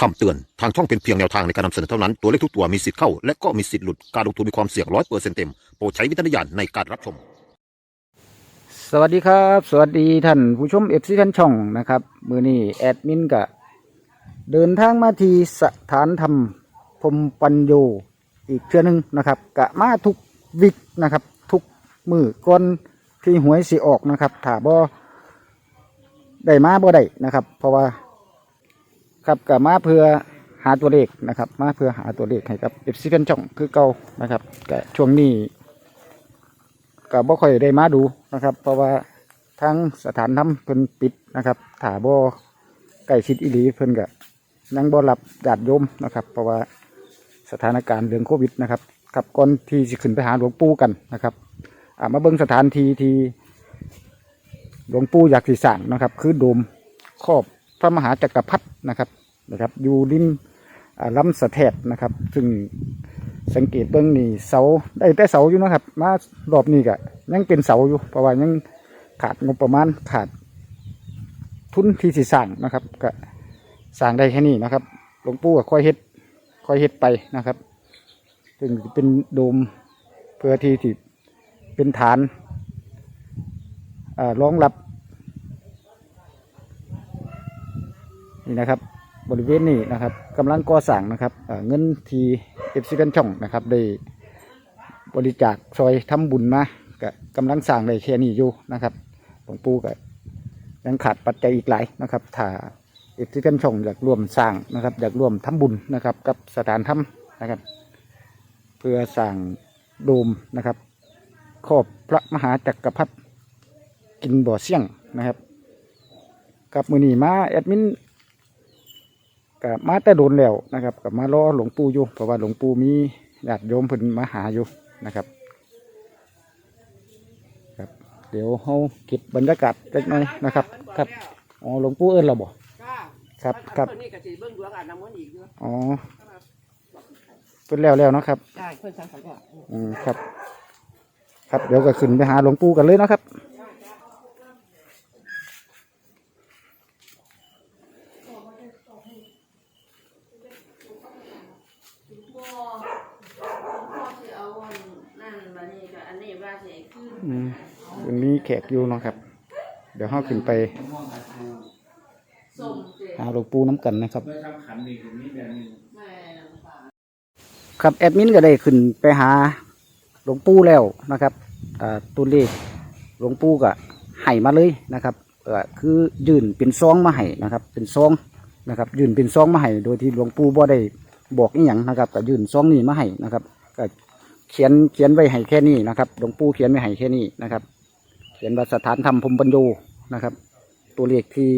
คำเตือน ทางช่องเป็นเพียงแนวทางในการนำเสนอเท่านั้น ตัวเลขทุกตัวมีสิทธิ์เข้า และก็มีสิทธิ์หลุด การลงทุนมีความเสี่ยงร้อยเปอร์เซ็นต์เต็ม โปรดใช้วิจารณญาณในการรับชม สวัสดีครับ สวัสดีท่านผู้ชมเอฟซีท่านช่องนะครับ มือนี้แอดมินกะ เดินทางมาที่สถานธรรมพรมปัญโยอีกเทื่อหนึงนะครับ กะมาทุกวิกนะครับ ทุกมือก่อนที่หวยสิออกนะครับถ้าบ่ได้มาบ่ได้นะครับ เพราะว่า ครับกะมาเพื่อหาตัวเลขนะครับ มาเพื่อหาตัวเลขให้กับเอฟซีท่านช่องคือเก่านะครับกะช่วงนี้ก็บ่ค่อยได้มาดูนะครับ เพราะว่าทั้งสถานทำเพิ่นปิดนะครับถาบ่ใกล้ชิดอีหลีเพิ่นก็ยังบ่รับญาติโยมนะครับ เพราะว่าสถานการณ์เรื่องโควิดนะครับกับก่อนที่สิขึ้นไปหาหลวงปู่กันนะครับมาเบิ่งสถานที่ที่หลวงปู่อยากสิสร้างนะครับ คือโดมครอบ พระมหาจักรพรรดินะครับนะครับ อยู่ริมอ่าลำสะแทดนะครับ ซึ่งสังเกตเบื้องนี่เสาได้แต่เสาอยู่นะครับ มารอบนี้ก็ยังเป็นเสาอยู่เพราะว่ายังขาดงบประมาณขาดทุนที่สิสร้างนะครับ ก็สร้างได้แค่นี้นะครับหลวงปู่ก็ค่อยเฮ็ดค่อยเฮ็ดไปนะครับซึ่งเป็นโดมเพื่อที่ที่เป็นฐานอ่ารองรับ นี่นะครับบริเวณนี้นะครับกำลังก่อสร้างนะครับเงินทีเอฟซีกันช่องนะครับได้บริจาคซอยทำบุญมาก็กำลังสร้างได้แค่นี้อยู่นะครับหลวงปู่ก็ยังขาดปัจจัยอีกหลายนะครับถ้าเอฟซีกันช่องอยากร่วมสร้างนะครับอยากร่วมทำบุญนะครับ กับสถานทำนะครับ เพื่อสร้างโดมนะครับครอบพระมหาจักรพรรดิกินบ่อเสี่ยงนะครับกับมือนีมาแอดมิน กับมาแต่โดนแล้วนะครับกับมารอหลวงปู่อยู่ เพราะว่าหลวงปู่มีญาติโยมเพิ่นมาหาอยู่นะครับครับเดี๋ยวเฮาเก็บบรรยากาศเล็กน้อยนะครับ ครับอ๋อหลวงปู่เอิ้นเราบ่จ้าครับครับเพิ่นนี่ก็สิเบิ่งดวงอาบน้ำมนต์อีกอยู่อ๋อเพิ่นแล้วแล้วเนาะครับใช่เพิ่นสั่งเขาก็อืมครับ ครับเดี๋ยวก็ขึ้นไปหาหลวงปู่กันเลยเนาะครับ พ่อสิเอาอันนั่นมานี่ก็ อันนี้ว่าสิขึ้นอืมวันนี้แขกอยู่เนาะครับ เดี๋ยวเฮาขึ้นไปส้มเจหาหลวงปู่น้ำกันนะครับเมื่อทำขันดีตรงนี้แบบนี้ แม่น้ำตาลครับแอดมินก็ได้ขึ้นไปหาหลวงปู่แล้วนะครับอ่าตัวเลขหลวงปู่ก็ให้มาเลยนะครับเออคือยื่นเป็นซองมาให้นะครับ เป็นซองนะครับยื่นเป็นซองมาให้โดยที่หลวงปู่บ่ได้บอกอีหยังนะครับก็ยื่นซองนี้มาให้นะครับก็ เขียนเขียนไว้ให้แค่นี้นะครับหลวงปู่เขียนไว้ให้แค่นี้นะครับ เขียนว่าสถานธรรมพรมปัญโยนะครับ ตัวเลขที่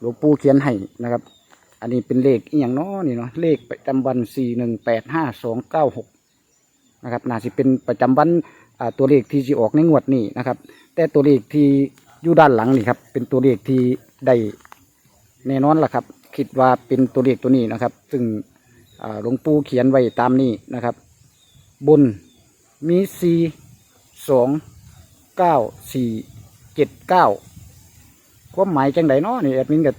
หลวงปู่เขียนให้นะครับ อันนี้เป็นเลขอีหยังเนาะนี่เนาะเลขประจำวันสี่หนึ่งแปดห้าสองเก้าหกนะครับน่าจะเป็นประจำวันอ่าตัวเลขที่จะออกในงวดนี้นะครับ แต่ตัวเลขที่อยู่ด้านหลังนี่ครับ เป็นตัวเลขที่ได้แน่นอนล่ะครับ คิดว่าเป็นตัวเลขตัวนี้นะครับ ซึ่งอ่าหลวงปู่เขียนไว้ตามนี้นะครับ บนมีสี่สองเก้าสี่เจ็ดเก้าความหมายจังไดเนาะนี่แอดมินกับ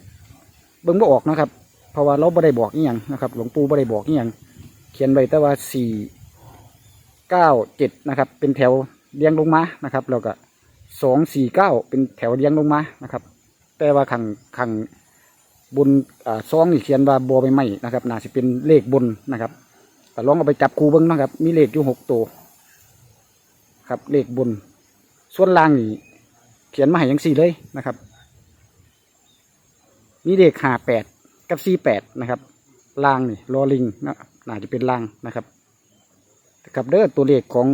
เบิ่งบ่ออกนะครับ เพราะว่าเราบ่ได้บอกอีหยังนะครับ หลวงปู่บ่ได้บอกอีหยังเขียนไว้แต่ว่าสี่เก้าเจ็ดนะครับ เป็นแถวเรียงลงมานะครับ แล้วก็สองสี่เก้าเป็นแถวเรียงลงมานะครับ แต่ว่าขังขังบนอ่าซองนี่เขียนว่าบัวใบไม้นะครับน่าจะเป็นเลขบนนะครับ แต่ลองเอาไปจับคูเบิ้งนะครับ มีเลขอยู่หกตัวครับเลขบน ส่วนล่างนี่เขียนมาให้ยังสี่เลยนะครับ มีเลขหาแปดกับสี่แปดนะครับล่างนี่ลอลิงนะน่าจะเป็นล่างนะครับกับเด้อตัวเลขของ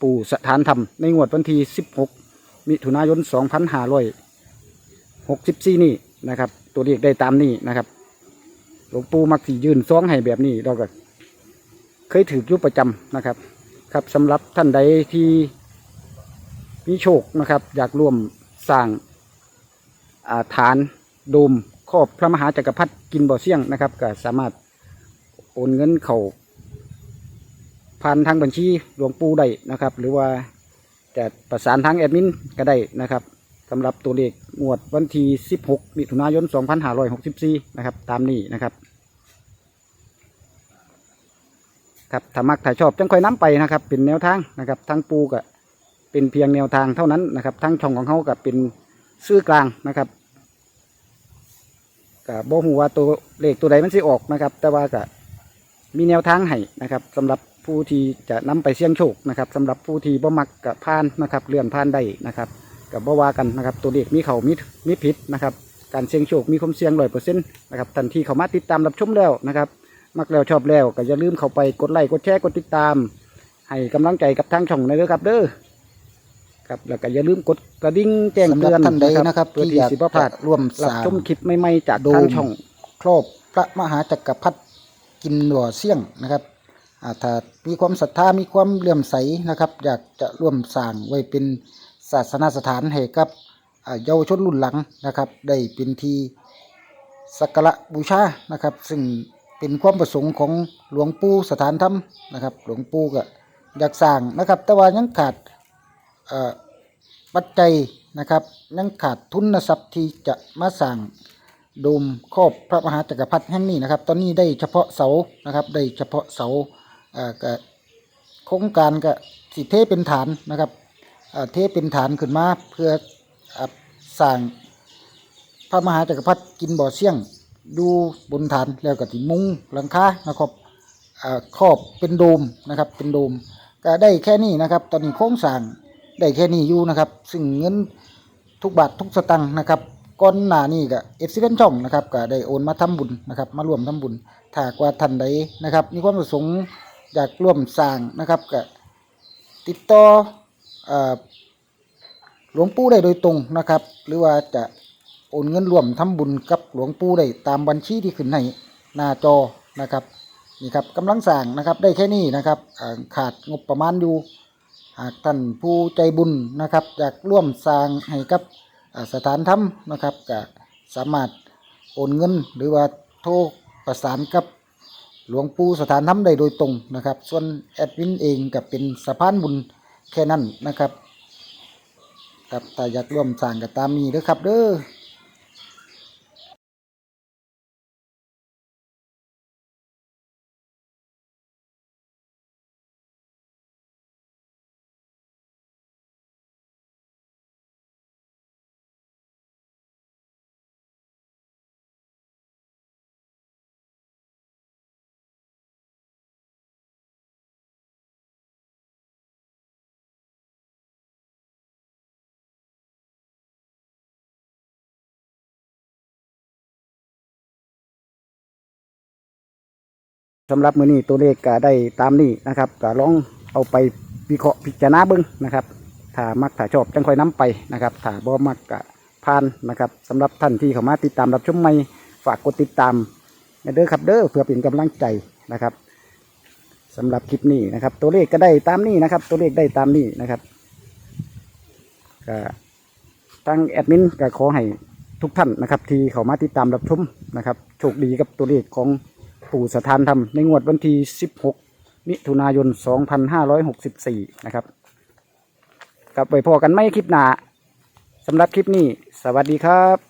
ปู่สถานธรรม ในงวดวันที่สิบหกมิถุนายนสองพันห้าร้อยหกสิบสี่นี่นะครับ ตัวเลขได้ตามนี้นะครับหลวงปู่มักสียืนซ้องให้แบบนี้เราก็ เคยถือยุประจำนะครับ ครับสำหรับท่านใดที่มีโชคนะครับ อยากร่วมสร้างาฐานโดมครอบพระมหาจักรพรรดิกินบ่อเสี่ยงนะครับ ก็สามารถโอนเงินเขาผ่านทางบัญชีหลวงปู่ได้นะครับ หรือว่าจะประสานทางแอดมินก็ได้นะครับสำหรับตัวเลขงวดวันที่ 16 มิถุนายน 2564 นะครับ ตามนี้นะครับ ครับถ้ามักถ้าชอบจังค่อยน้ไปนะครับ เป็นแนวทางนะครับทั้งปูก็เป็นเพียงแนวทางเท่านั้นนะครับทั้งช่องของเขาก็เป็นซื้อกลางนะครับก็บ่ฮู้ว่าตัวเลขตัวใดมันสิออกนะครับ แต่ว่าก็มีแนวทางให้นะครับสำหรับผู้ที่จะนำไปเสี่ยงโชคนะครับสำหรับผู้ที่บ่มักกับพานนะครับเลื่อนพานได้นะครับกับบ่ว่ากันนะครับ ตัวเลขมีเขามีมีผิดนะครับ การเสี่ยงโชคมีความเสี่ยงร้อยเปอร์เซ็นต์นะครับทันทีเขามาติดตามรับชมแล้วนะครับ มักแล้วชอบแล้วก็อย่าลืมเข้าไปกดไลค์กดแชร์กดติดตาม ให้กำลังใจกับทางช่องในเด้อครับเด้อครับแล้วก็อย่าลืมกดกระดิ่งแจ้งสำหเตืรับอนท่านใดนะครับเพื่อที่ที่อยากสิบพลาดจะร่วมรับสร้างชมคลิปใหม่ๆจากโดทางมช่องครอบพระมหาจักรพรรดิกินหล่อเสี่ยงนะครับอ่าถ้ามีความศรัทธามีความเลื่อมใสนะครับ อยากจะร่วมสร้างไว้เป็นศาสนสถานให้กับอ่าเยาวชนรุ่นหลังนะครับ ได้เป็นที่สักการะบูชานะครับ ซึ่ง เป็นความประสงค์ของหลวงปู่สถานธรรมนะครับ หลวงปู่ก็อยากสร้างนะครับ แต่ว่ายังขาดปัจจัยนะครับยังขาดทุนทรัพย์ที่จะมาสร้างโดมครอบพระมหาจักรพรรดิแห่งนี้นะครับ ตอนนี้ได้เฉพาะเสานะครับ ได้เฉพาะเสาโครงการก็สิเทเป็นฐานนะครับเทเป็นฐานขึ้นมาเพื่ออสร้างพระมหาจักรพรรดิกินบ่อเสี่ยง อยู่บนฐานแล้วก็ติมุงหลังคานะครับเอ่อครอบเป็นโดมนะครับ เป็นโดมก็ได้แค่นี้นะครับ ตอนนี้โครงสร้างได้แค่นี้อยู่นะครับ ซึ่งเงินทุกบาททุกสตังค์นะครับก่อนหน้านี้ก็เอฟซีเป็นช่องนะครับก็ได้โอนมาทำบุญนะครับ มาร่วมทำบุญถ้ากว่าท่านใดนะครับ มีความประสงค์อยากร่วมสร้างนะครับก็ติดต่อหลวงปู่ได้โดยตรงนะครับ หรือว่าจะ โอนเงินรวมทำบุญกับหลวงปู่ได้ตามบัญชีที่ขึ้นให้หน้าจอนะครับนี่ครับกำลังสร้างนะครับได้แค่นี้นะครับขาดงบประมาณอยู่หากท่านผู้ใจบุญนะครับอยากร่วมสร้างให้กับสถานธรรมนะครับก็สามารถโอนเงินหรือว่าโทรประสานกับหลวงปู่สถานธรรมได้โดยตรงนะครับ ส่วนแอดมินเองก็เป็นสะพานบุญแค่นั้นนะครับครับแต่อยากร่วมสร้างก็ตามนี้เด้อครับเด้อ สำหรับมือนี้ตัวเลขก็ได้ตามนี้นะครับก็ลองเอาไปวิเคราะห์พิจารณาเบิ้งนะครับถ้ามักถ้าชอบจังค่อยน้ไปนะครับถ้าบ่มักก็ผ่านนะครับสำหรับท่านที่เข้ามาติดตามรับชมใหม่ฝากกดติดตามเด้อครับเด้อเพื่อเป็นกำลังใจนะครับสำหรับคลิปนี้นะครับ ตัวเลขก็ได้ตามนี้นะครับ ตัวเลขได้ตามนี้นะครับก็ตั้งแอดมินก็ขอให้ทุกท่านนะครับ ที่เข้ามาติดตามรับชมนะครับโชคดีกับตัวเลขของ ปู่สถานธรรมในงวดวันที่ 16 มิถุนายน 2564 นะครับกลับไปพอกันไม่คลิปหนาสำหรับคลิปนี้ สวัสดีครับ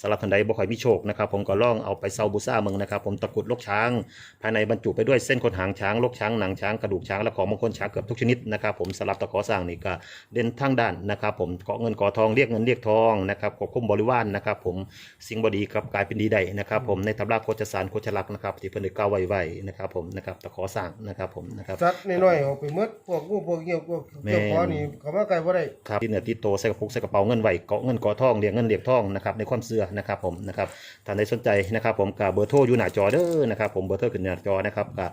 สำหรับท่านใดบ่ค่อยมีโชคนะครับผมก็ล่องเอาไปเซาบูซ่าเมืองนะครับผมตะกรุดลกช้าง ภายในบรรจุไปด้วยเส้นขนหางช้างลกช้างหนังช้างกระดูกช้างและของมงคลช้างเกือบทุกชนิดนะครับผมสำหรับตะขอสร้างนี่ก็เด่นทางด้านนะครับผมเกาะเงินเกาะทองเรียกเงินเรียกทองนะครับควบคุมบริวารนะครับผมสิ่งบดีกับกลายเป็นดีได้นะครับผมในตำราโคจสารโคจลักษณ์นะครับที่เพิ่นได้กล่าวไว้ไว้นะครับผมนะครับตะขอสร้างนะครับผมนะครับ สัตว์น้อยๆออกไปหมดพวกงูพวกเงี้ยวพวกเกี่ยวคอนี่เขามาไกลบ่ได้ ครับที่เหนือติดโตใส่กระปุกใส่กระเป๋าเงินไว้เกาะเงินเกาะทองเรียงเงินเรียกทองนะครับในความเชื่อนะครับผมนะครับท่านใดสนใจนะครับ ผมกับเบอร์โทรอยู่หน้าจอเด้อนะครับผมเบอร์โทรขึ้นหน้าจอนะครับก็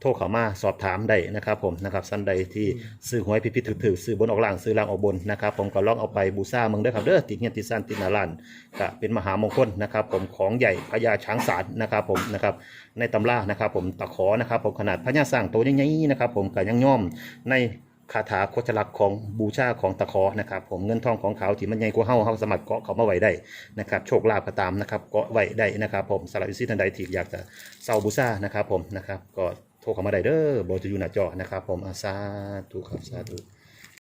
โทรเข้ามาสอบถามได้นะครับผมนะครับท่านใดที่ซื้อหวยผิดๆถือๆซื้อบนออกล่างซื้อล่างออกบนนะครับผมก็ลองเอาไปบูชาเมืองเด้อครับเด้อติดเงี้ยติดสั้นติดหนาลานก็เป็นมหามงคลนะครับผมของใหญ่พญาช้างศาลนะครับผมนะครับในตำรานะครับผมตะขอนะครับผมขนาดพญาสร้างตัวใหญ่ๆนะครับผมก็ยังย่อมใน คาถาโคชลักของบูชาของตะขอนะครับ ผมเงินทองของเขาที่มันใหญ่กว่าเฮาเฮาสมัครเกาะเขามาไว้ได้นะครับ โชคลาภก็ตามนะครับเกาะไว้ได้นะครับผมสำหรับอิซิทันใดที่อยากจะเซาบูชานะครับผมนะครับก็โทรเข้ามาได้เด้อเบอร์จะอยู่หน้าจอนะครับผมอาซาธุครับสาธุ